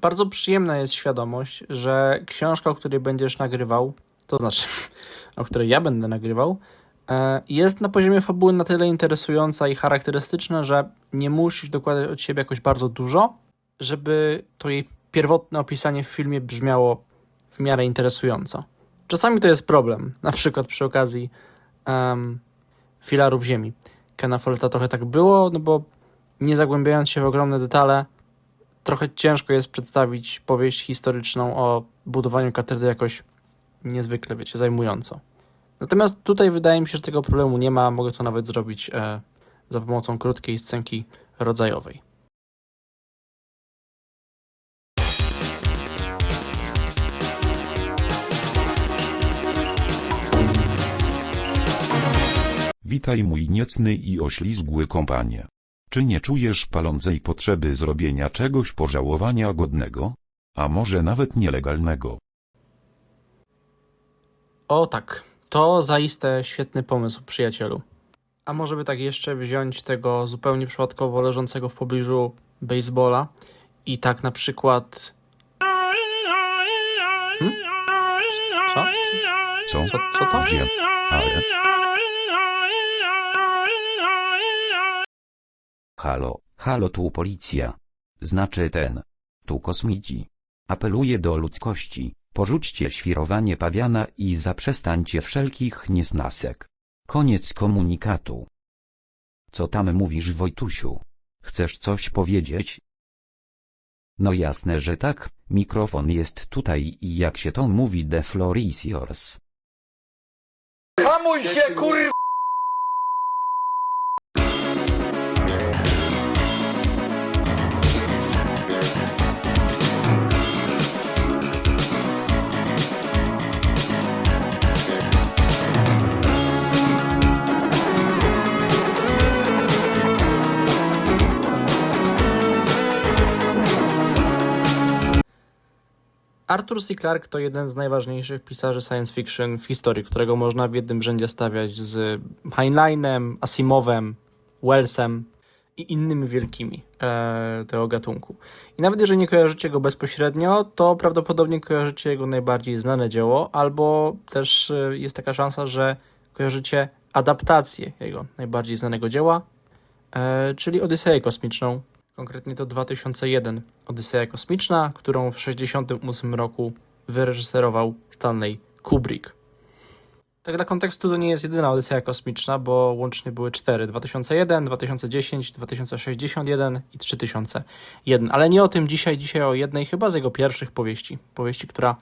bardzo przyjemna jest świadomość, że książka, o której będziesz nagrywał, to znaczy, o której ja będę nagrywał, e, jest na poziomie fabuły na tyle interesująca i charakterystyczna, że nie musisz dokładać od siebie jakoś bardzo dużo, żeby to jej pierwotne opisanie w filmie brzmiało w miarę interesująco. Czasami to jest problem, na przykład przy okazji um, filarów ziemi. Kena trochę tak było, no bo nie zagłębiając się w ogromne detale, trochę ciężko jest przedstawić powieść historyczną o budowaniu katedry jakoś niezwykle, wiecie, zajmująco. Natomiast tutaj wydaje mi się, że tego problemu nie ma. Mogę to nawet zrobić e, za pomocą krótkiej scenki rodzajowej. Witaj mój niecny i oślizgły kompanie. Czy nie czujesz palącej potrzeby zrobienia czegoś pożałowania godnego? A może nawet nielegalnego? O tak, to zaiste świetny pomysł, przyjacielu. A może by tak jeszcze wziąć tego zupełnie przypadkowo leżącego w pobliżu baseballa i tak na przykład. Hmm? Co? Co? Co, co to? Gdzie? Ale? Halo, halo tu policja. Znaczy ten. Tu kosmici. Apeluję do ludzkości. Porzućcie świrowanie pawiana i zaprzestańcie wszelkich niesnasek. Koniec komunikatu. Co tam mówisz Wojtusiu? Chcesz coś powiedzieć? No jasne, że tak, mikrofon jest tutaj i jak się to mówi the floor is yours. Hamuj się, kurwa! Arthur C. Clarke to jeden z najważniejszych pisarzy science fiction w historii, którego można w jednym rzędzie stawiać z Heinleinem, Asimovem, Wellsem i innymi wielkimi e, tego gatunku. I nawet jeżeli nie kojarzycie go bezpośrednio, to prawdopodobnie kojarzycie jego najbardziej znane dzieło, albo też e, jest taka szansa, że kojarzycie adaptację jego najbardziej znanego dzieła, e, czyli Odyseję Kosmiczną, Konkretnie to 2001 Odyseja Kosmiczna, którą w 1968 roku wyreżyserował Stanley Kubrick. Tak dla kontekstu to nie jest jedyna Odyseja Kosmiczna, bo łącznie były cztery: 2001, 2010, 2061 i 3001. Ale nie o tym dzisiaj, dzisiaj o jednej chyba z jego pierwszych powieści. Powieści, która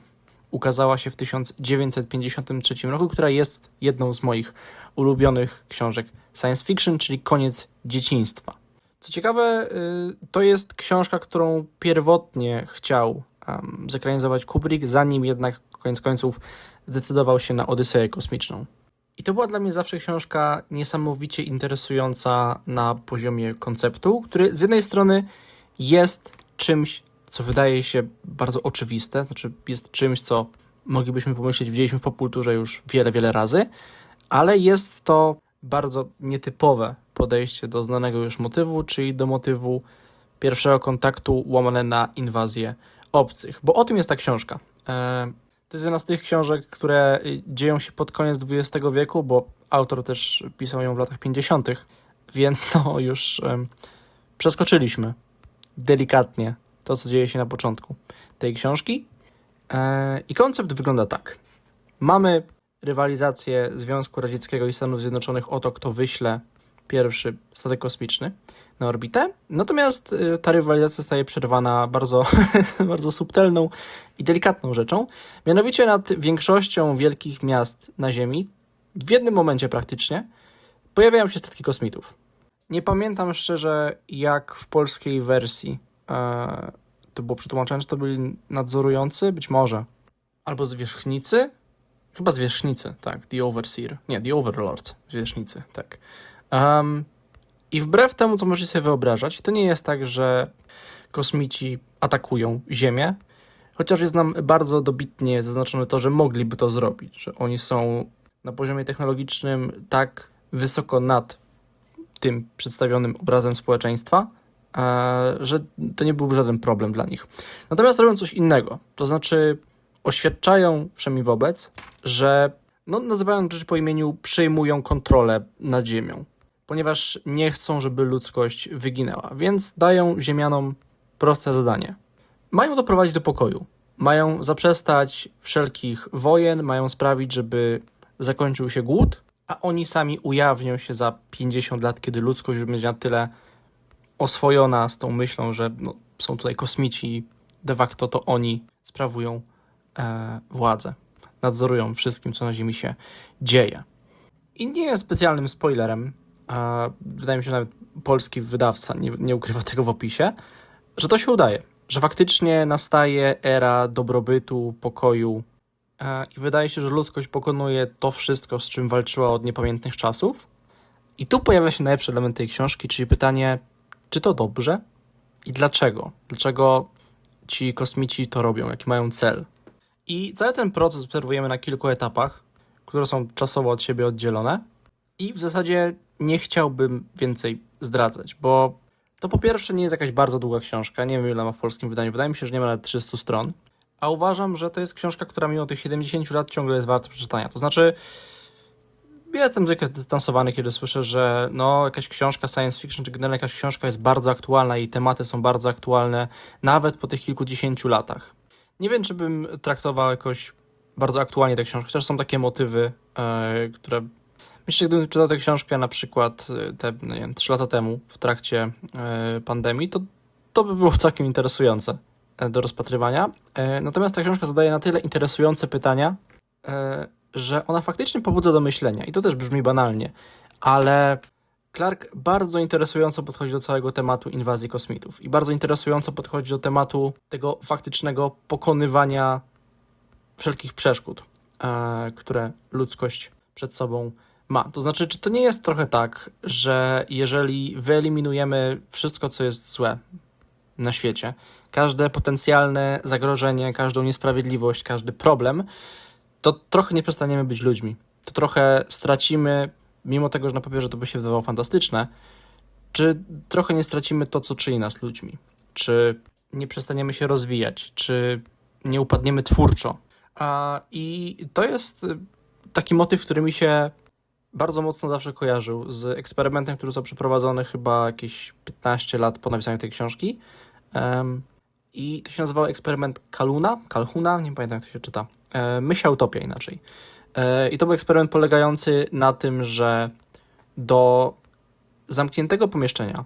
ukazała się w 1953 roku, która jest jedną z moich ulubionych książek science fiction, czyli Koniec dzieciństwa. Co ciekawe, y, to jest książka, którą pierwotnie chciał um, zekranizować Kubrick, zanim jednak koniec końców zdecydował się na Odyseję Kosmiczną. I to była dla mnie zawsze książka niesamowicie interesująca na poziomie konceptu, który z jednej strony jest czymś, co wydaje się bardzo oczywiste, znaczy jest czymś, co moglibyśmy pomyśleć, widzieliśmy w popkulturze już wiele, wiele razy, ale jest to bardzo nietypowe podejście do znanego już motywu, czyli do motywu pierwszego kontaktu łamane na inwazję obcych. Bo o tym jest ta książka. E, To jest jedna z tych książek, które y, dzieją się pod koniec XX wieku, bo autor też pisał ją w latach 50., więc to już przeskoczyliśmy delikatnie to, co dzieje się na początku tej książki. E, I koncept wygląda tak. Mamy rywalizację Związku Radzieckiego i Stanów Zjednoczonych o to, kto wyśle pierwszy statek kosmiczny na orbitę. Natomiast y, ta rywalizacja staje przerwana bardzo, bardzo subtelną i delikatną rzeczą. Mianowicie nad większością wielkich miast na Ziemi, w jednym momencie praktycznie, pojawiają się statki kosmitów. Nie pamiętam szczerze, jak w polskiej wersji e, to było przetłumaczone, czy to byli nadzorujący, być może. Albo zwierzchnicy, Chyba zwierzchnicy, tak. The Overseer. Nie, The Overlord. Zwierzchnicy, tak. Um, I wbrew temu, co możecie sobie wyobrażać, to nie jest tak, że kosmici atakują Ziemię, chociaż jest nam bardzo dobitnie zaznaczone to, że mogliby to zrobić, że oni są na poziomie technologicznym tak wysoko nad tym przedstawionym obrazem społeczeństwa, e, że to nie byłby żaden problem dla nich. Natomiast robią coś innego, to znaczy oświadczają wszemi wobec, że no, nazywają rzeczy po imieniu, przejmują kontrolę nad Ziemią, ponieważ nie chcą, żeby ludzkość wyginęła, więc dają Ziemianom proste zadanie. Mają doprowadzić do pokoju, mają zaprzestać wszelkich wojen, mają sprawić, żeby zakończył się głód, a oni sami ujawnią się za 50 lat, kiedy ludzkość już będzie na tyle oswojona z tą myślą, że no, są tutaj kosmici de facto to oni sprawują e, władzę, nadzorują wszystkim, co na Ziemi się dzieje. I nie jest specjalnym spoilerem, a wydaje mi się, nawet polski wydawca nie, nie ukrywa tego w opisie, że to się udaje, że faktycznie nastaje era dobrobytu, pokoju e, i wydaje się, że ludzkość pokonuje to wszystko, z czym walczyła od niepamiętnych czasów. I tu pojawia się najlepszy element tej książki, czyli pytanie, czy to dobrze i dlaczego? Dlaczego ci kosmici to robią? Jaki mają cel? I cały ten proces obserwujemy na kilku etapach, które są czasowo od siebie oddzielone. I w zasadzie nie chciałbym więcej zdradzać, bo to po pierwsze nie jest jakaś bardzo długa książka. Nie wiem, ile ma w polskim wydaniu. Wydaje mi się, że nie ma nawet 300 stron. A uważam, że to jest książka, która mimo tych 70 lat ciągle jest warta przeczytania. To znaczy, jestem zwykle dystansowany, kiedy słyszę, że no, jakaś książka science fiction, czy generalnie jakaś książka jest bardzo aktualna i tematy są bardzo aktualne, nawet po tych kilkudziesięciu latach. Nie wiem, czy bym traktował jakoś bardzo aktualnie tę książkę, chociaż są takie motywy, e, które Myślę, gdybym czytał tę książkę na przykład e, te, no nie wiem, 3 lata temu w trakcie e, pandemii, to to by było całkiem interesujące e, do rozpatrywania. E, Natomiast ta książka zadaje na tyle interesujące pytania, e, że ona faktycznie pobudza do myślenia. I to też brzmi banalnie, ale Clark bardzo interesująco podchodzi do całego tematu inwazji kosmitów i bardzo interesująco podchodzi do tematu tego faktycznego pokonywania wszelkich przeszkód, które ludzkość przed sobą ma. To znaczy, czy to nie jest trochę tak, że jeżeli wyeliminujemy wszystko, co jest złe na świecie, każde potencjalne zagrożenie, każdą niesprawiedliwość, każdy problem, to trochę nie przestaniemy być ludźmi. To trochę stracimy, mimo tego, że na papierze to by się wydawało fantastyczne, czy trochę nie stracimy to, co czyni nas ludźmi? Czy nie przestaniemy się rozwijać? Czy nie upadniemy twórczo? I to jest taki motyw, który mi się bardzo mocno zawsze kojarzył z eksperymentem, który został przeprowadzony chyba jakieś 15 lat po napisaniu tej książki. I to się nazywał eksperyment Kaluna, Kalhuna, nie pamiętam jak to się czyta. E, Mysia Utopia inaczej. E, I to był eksperyment polegający na tym, że do zamkniętego pomieszczenia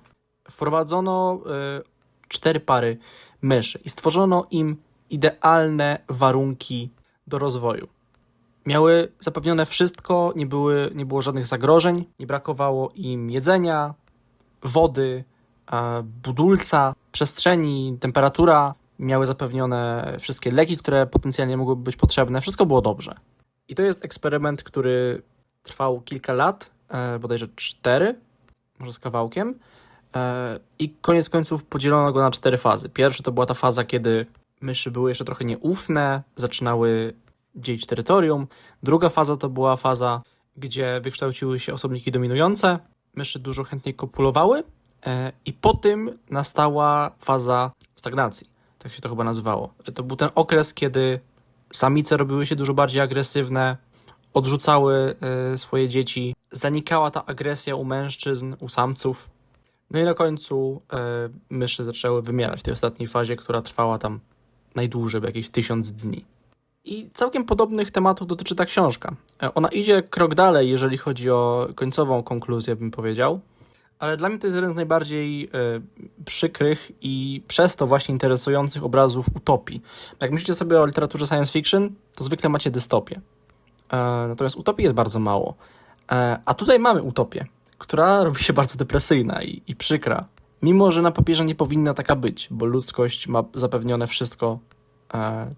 wprowadzono e, cztery pary myszy i stworzono im idealne warunki do rozwoju. Miały zapewnione wszystko, nie, były, nie było żadnych zagrożeń, nie brakowało im jedzenia, wody, e, budulca, przestrzeni, temperatura. Miały zapewnione wszystkie leki, które potencjalnie mogłyby być potrzebne. Wszystko było dobrze. I to jest eksperyment, który trwał kilka lat, e, bodajże cztery, może z kawałkiem. E, I koniec końców podzielono go na cztery fazy. Pierwsza to była ta faza, kiedy myszy były jeszcze trochę nieufne, zaczynały dzielić terytorium. Druga faza to była faza, gdzie wykształciły się osobniki dominujące. Myszy dużo chętniej kopulowały e, i po tym nastała faza stagnacji. Tak się to chyba nazywało. To był ten okres, kiedy samice robiły się dużo bardziej agresywne, odrzucały e, swoje dzieci, zanikała ta agresja u mężczyzn, u samców. No i na końcu e, myszy zaczęły wymierać w tej ostatniej fazie, która trwała tam najdłużej, jakieś tysiąc dni. I całkiem podobnych tematów dotyczy ta książka. E, Ona idzie krok dalej, jeżeli chodzi o końcową konkluzję, bym powiedział. Ale dla mnie to jest jeden z najbardziej e, przykrych i przez to właśnie interesujących obrazów utopii. Jak myślicie sobie o literaturze science fiction, to zwykle macie dystopię. E, natomiast utopii jest bardzo mało. A tutaj mamy utopię, która robi się bardzo depresyjna i, i przykra. Mimo, że na papierze nie powinna taka być, bo ludzkość ma zapewnione wszystko,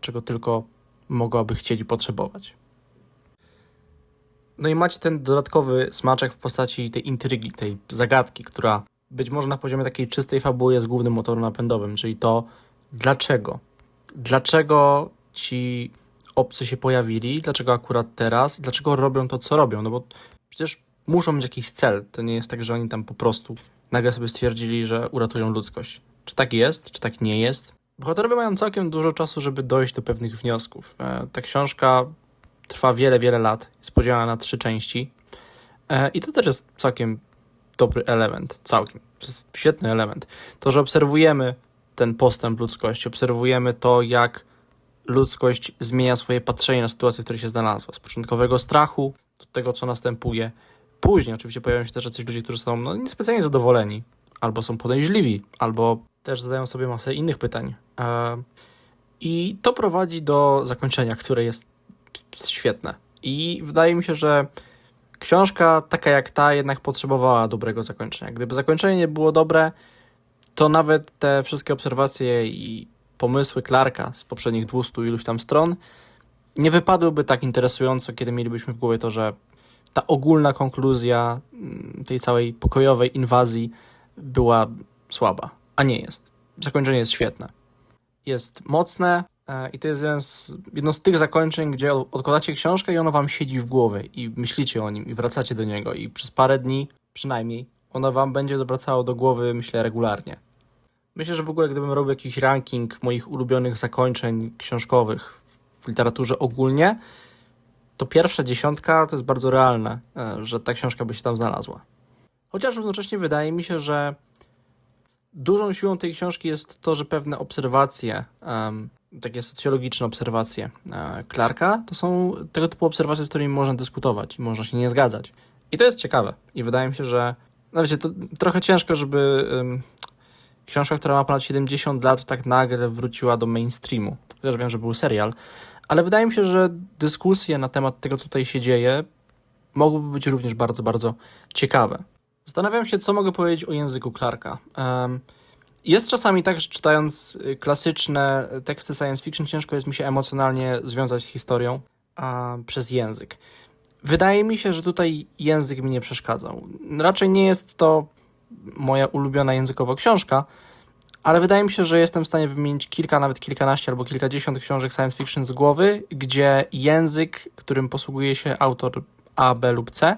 czego tylko mogłaby chcieć i potrzebować. No i macie ten dodatkowy smaczek w postaci tej intrygi, tej zagadki, która być może na poziomie takiej czystej fabuły jest głównym motorem napędowym, czyli to dlaczego. Dlaczego ci obcy się pojawili, dlaczego akurat teraz, dlaczego robią to, co robią, no bo przecież muszą mieć jakiś cel. To nie jest tak, że oni tam po prostu nagle sobie stwierdzili, że uratują ludzkość. Czy tak jest, czy tak nie jest? Bohaterowie mają całkiem dużo czasu, żeby dojść do pewnych wniosków. E, Ta książka trwa wiele, wiele lat, jest podzielona na trzy części E, i to też jest całkiem dobry element, całkiem, świetny element. To, że obserwujemy ten postęp ludzkości, obserwujemy to, jak ludzkość zmienia swoje patrzenie na sytuację, w której się znalazła. Z początkowego strachu do tego, co następuje. Później oczywiście pojawiają się też jacyś ludzie, którzy są no, niespecjalnie zadowoleni, albo są podejrzliwi, albo też zadają sobie masę innych pytań. E, I to prowadzi do zakończenia, które jest świetne. I wydaje mi się, że książka taka jak ta jednak potrzebowała dobrego zakończenia. Gdyby zakończenie nie było dobre, to nawet te wszystkie obserwacje i pomysły Clarka z poprzednich 200 iluś tam stron nie wypadłyby tak interesująco, kiedy mielibyśmy w głowie to, że ta ogólna konkluzja mm, tej całej pokojowej inwazji była słaba, a nie jest. Zakończenie jest świetne. Jest mocne e, i to jest jedno z tych zakończeń, gdzie odkładacie książkę i ono wam siedzi w głowie i myślicie o nim i wracacie do niego i przez parę dni przynajmniej ono wam będzie wracało do głowy, myślę, regularnie. Myślę, że w ogóle gdybym robił jakiś ranking moich ulubionych zakończeń książkowych w literaturze ogólnie, to pierwsza dziesiątka to jest bardzo realne, e, że ta książka by się tam znalazła. Chociaż równocześnie wydaje mi się, że dużą siłą tej książki jest to, że pewne obserwacje, takie socjologiczne obserwacje e, Clarka, to są tego typu obserwacje, z którymi można dyskutować i można się nie zgadzać. I to jest ciekawe. I wydaje mi się, że no wiecie, to trochę ciężko, żeby książka, która ma ponad 70 lat, tak nagle wróciła do mainstreamu. Chociaż wiem, że był serial. Ale wydaje mi się, że dyskusje na temat tego, co tutaj się dzieje, mogłyby być również bardzo, bardzo ciekawe. Zastanawiam się, co mogę powiedzieć o języku Clarka. Jest czasami tak, że czytając y, klasyczne teksty science fiction, ciężko jest mi się emocjonalnie związać z historią a, przez język. Wydaje mi się, że tutaj język mi nie przeszkadzał. Raczej nie jest to moja ulubiona językowo książka, ale wydaje mi się, że jestem w stanie wymienić kilka, nawet kilkanaście albo kilkadziesiąt książek science fiction z głowy, gdzie język, którym posługuje się autor A, B lub C,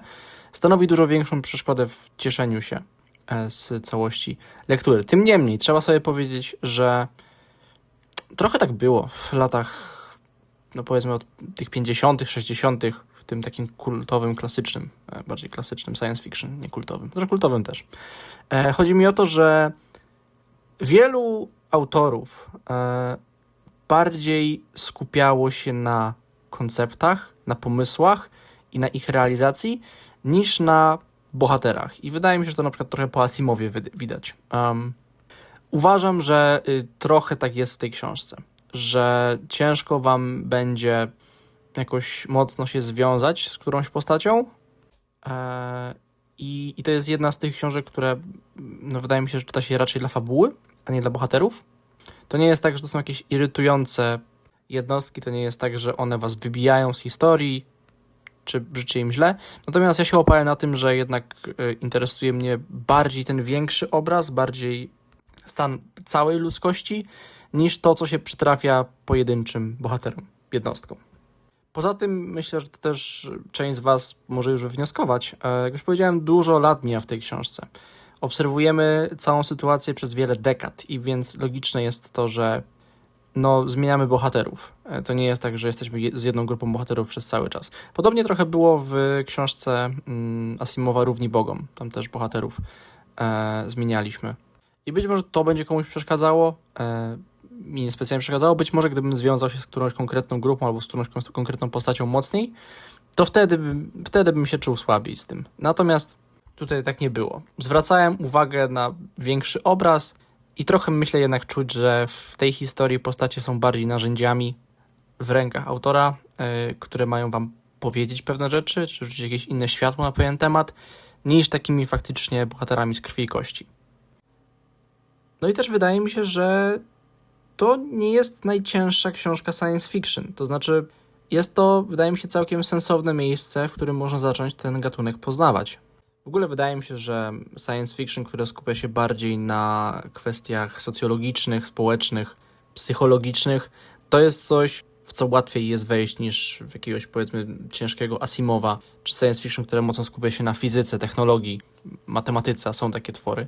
stanowi dużo większą przeszkodę w cieszeniu się e, z całości lektury. Tym niemniej, trzeba sobie powiedzieć, że trochę tak było w latach, no powiedzmy od tych 50., 60., w tym takim kultowym, klasycznym, e, bardziej klasycznym science fiction, nie kultowym, zresztą kultowym też. E, Chodzi mi o to, że wielu autorów bardziej skupiało się na konceptach, na pomysłach i na ich realizacji niż na bohaterach. I wydaje mi się, że to na przykład trochę po Asimowie widać. Um, uważam, że y, trochę tak jest w tej książce, że ciężko wam będzie jakoś mocno się związać z którąś postacią. E, i, I to jest jedna z tych książek, które no, wydaje mi się, że czyta się raczej dla fabuły, a nie dla bohaterów. To nie jest tak, że to są jakieś irytujące jednostki, to nie jest tak, że one was wybijają z historii, czy życzy im źle. Natomiast ja się opałem na tym, że jednak e, interesuje mnie bardziej ten większy obraz, bardziej stan całej ludzkości, niż to, co się przytrafia pojedynczym bohaterom, jednostkom. Poza tym myślę, że to też część z Was może już wywnioskować. E, Jak już powiedziałem, dużo lat mija w tej książce. Obserwujemy całą sytuację przez wiele dekad i więc logiczne jest to, że no, zmieniamy bohaterów. E, To nie jest tak, że jesteśmy je- z jedną grupą bohaterów przez cały czas. Podobnie trochę było w książce mm, Asimowa Równi Bogom. Tam też bohaterów e, zmienialiśmy. I być może to będzie komuś przeszkadzało. E, mi niespecjalnie przeszkadzało. Być może gdybym związał się z którąś konkretną grupą albo z którąś kon- konkretną postacią mocniej, to wtedy wtedy bym się czuł słabiej z tym. Natomiast tutaj tak nie było. Zwracałem uwagę na większy obraz i trochę myślę jednak czuć, że w tej historii postacie są bardziej narzędziami w rękach autora, yy, które mają wam powiedzieć pewne rzeczy, czy rzucić jakieś inne światło na pewien temat, niż takimi faktycznie bohaterami z krwi i kości. No i też wydaje mi się, że to nie jest najcięższa książka science fiction. To znaczy, jest to, wydaje mi się, całkiem sensowne miejsce, w którym można zacząć ten gatunek poznawać. W ogóle wydaje mi się, że science fiction, które skupia się bardziej na kwestiach socjologicznych, społecznych, psychologicznych, to jest coś, w co łatwiej jest wejść niż w jakiegoś, powiedzmy, ciężkiego Asimowa, czy science fiction, które mocno skupia się na fizyce, technologii, matematyce, są takie twory.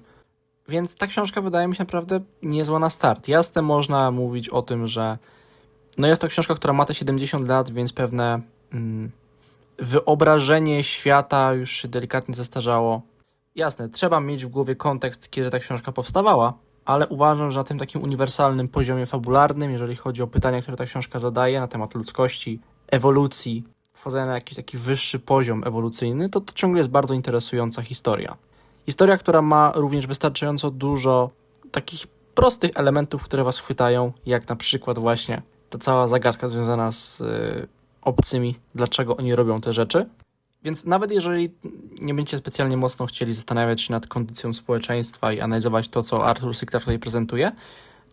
Więc ta książka wydaje mi się naprawdę niezła na start. Jasne, można mówić o tym, że no jest to książka, która ma te 70 lat, więc pewne mm, wyobrażenie świata już się delikatnie zestarzało. Jasne, trzeba mieć w głowie kontekst, kiedy ta książka powstawała, ale uważam, że na tym takim uniwersalnym poziomie fabularnym, jeżeli chodzi o pytania, które ta książka zadaje na temat ludzkości, ewolucji, wchodzenia na jakiś taki wyższy poziom ewolucyjny, to to ciągle jest bardzo interesująca historia. Historia, która ma również wystarczająco dużo takich prostych elementów, które was chwytają, jak na przykład właśnie ta cała zagadka związana z y, obcymi, dlaczego oni robią te rzeczy. Więc nawet jeżeli nie będziecie specjalnie mocno chcieli zastanawiać się nad kondycją społeczeństwa i analizować to, co Arthur C. Clarke tutaj prezentuje,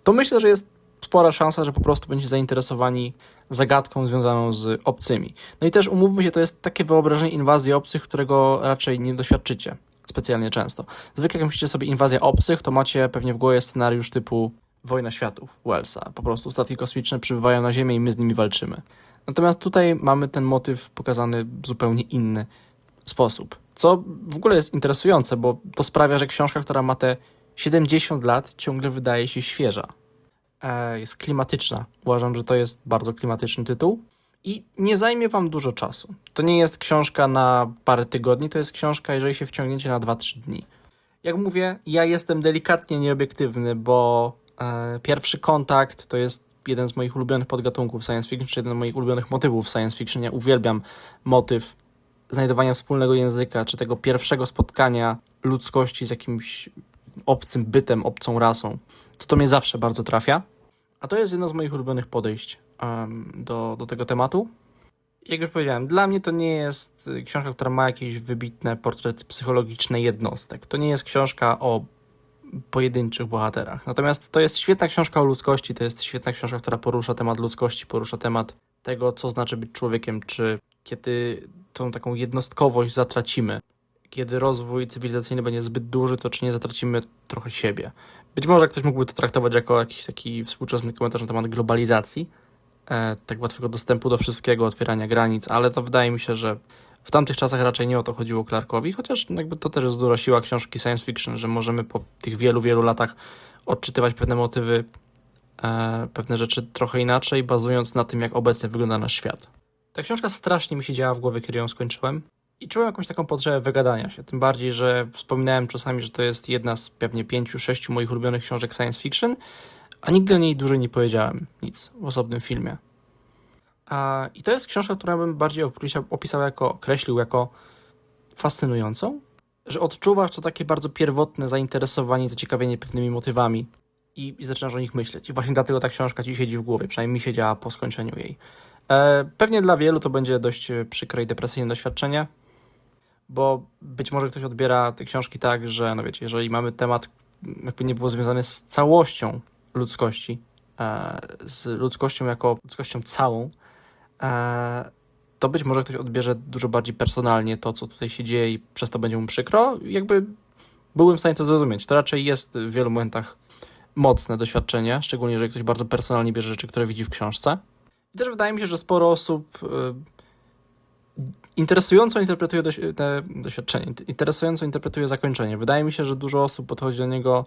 to myślę, że jest spora szansa, że po prostu będziecie zainteresowani zagadką związaną z obcymi. No i też umówmy się, to jest takie wyobrażenie inwazji obcych, którego raczej nie doświadczycie specjalnie często. Zwykle jak myślicie sobie inwazja obcych, to macie pewnie w głowie scenariusz typu Wojna Światów Wellsa. Po prostu statki kosmiczne przybywają na Ziemię i my z nimi walczymy. Natomiast tutaj mamy ten motyw pokazany w zupełnie inny sposób. Co w ogóle jest interesujące, bo to sprawia, że książka, która ma te 70 lat, ciągle wydaje się świeża. E, jest klimatyczna. Uważam, że to jest bardzo klimatyczny tytuł i nie zajmie wam dużo czasu. To nie jest książka na parę tygodni, to jest książka, jeżeli się wciągniecie na 2-3 dni. Jak mówię, ja jestem delikatnie nieobiektywny, bo e, pierwszy kontakt to jest jeden z moich ulubionych podgatunków science fiction, czy jeden z moich ulubionych motywów science fiction. Ja uwielbiam motyw znajdowania wspólnego języka, czy tego pierwszego spotkania ludzkości z jakimś obcym bytem, obcą rasą. To to mnie zawsze bardzo trafia. A to jest jedno z moich ulubionych podejść em, do, do tego tematu. Jak już powiedziałem, dla mnie to nie jest książka, która ma jakieś wybitne portrety psychologiczne jednostek. To nie jest książka o pojedynczych bohaterach. Natomiast to jest świetna książka o ludzkości, to jest świetna książka, która porusza temat ludzkości, porusza temat tego, co znaczy być człowiekiem, czy kiedy tą taką jednostkowość zatracimy, kiedy rozwój cywilizacyjny będzie zbyt duży, to czy nie zatracimy trochę siebie. Być może ktoś mógłby to traktować jako jakiś taki współczesny komentarz na temat globalizacji, e, tak łatwego dostępu do wszystkiego, otwierania granic, ale to wydaje mi się, że w tamtych czasach raczej nie o to chodziło Clarkowi, chociaż jakby to też jest duża siła książki science fiction, że możemy po tych wielu, wielu latach odczytywać pewne motywy, e, pewne rzeczy trochę inaczej, bazując na tym, jak obecnie wygląda nasz świat. Ta książka strasznie mi się działa w głowie, kiedy ją skończyłem i czułem jakąś taką potrzebę wygadania się, tym bardziej, że wspominałem czasami, że to jest jedna z pewnie pięciu, sześciu moich ulubionych książek science fiction, a nigdy o niej dłużej nie powiedziałem nic w osobnym filmie. I to jest książka, którą bym bardziej opisał, jako, określił jako fascynującą, że odczuwasz to takie bardzo pierwotne zainteresowanie, zaciekawienie pewnymi motywami i, i zaczynasz o nich myśleć. I właśnie dlatego ta książka ci siedzi w głowie, przynajmniej mi siedziała po skończeniu jej. E, pewnie dla wielu to będzie dość przykre i depresyjne doświadczenie, bo być może ktoś odbiera te książki tak, że no wiecie, jeżeli mamy temat jakby nie było związany z całością ludzkości, e, z ludzkością jako ludzkością całą, to być może ktoś odbierze dużo bardziej personalnie to, co tutaj się dzieje i przez to będzie mu przykro. Jakby byłbym w stanie to zrozumieć. To raczej jest w wielu momentach mocne doświadczenie, szczególnie jeżeli ktoś bardzo personalnie bierze rzeczy, które widzi w książce. I też wydaje mi się, że sporo osób y, interesująco interpretuje doś- te doświadczenie, interesująco interpretuje zakończenie. Wydaje mi się, że dużo osób podchodzi do niego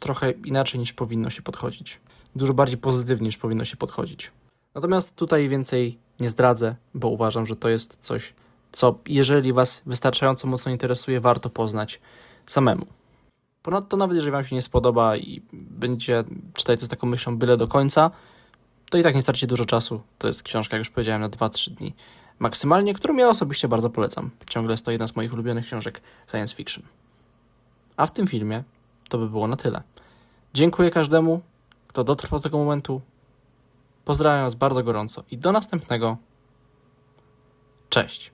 trochę inaczej niż powinno się podchodzić. Dużo bardziej pozytywnie niż powinno się podchodzić. Natomiast tutaj więcej nie zdradzę, bo uważam, że to jest coś, co jeżeli Was wystarczająco mocno interesuje, warto poznać samemu. Ponadto, nawet jeżeli Wam się nie spodoba i będziecie czytać to z taką myślą byle do końca, to i tak nie stracicie dużo czasu. To jest książka, jak już powiedziałem, na 2-3 dni maksymalnie, którą ja osobiście bardzo polecam. Ciągle jest to jedna z moich ulubionych książek science fiction. A w tym filmie to by było na tyle. Dziękuję każdemu, kto dotrwał do tego momentu. Pozdrawiam Was bardzo gorąco i do następnego. Cześć.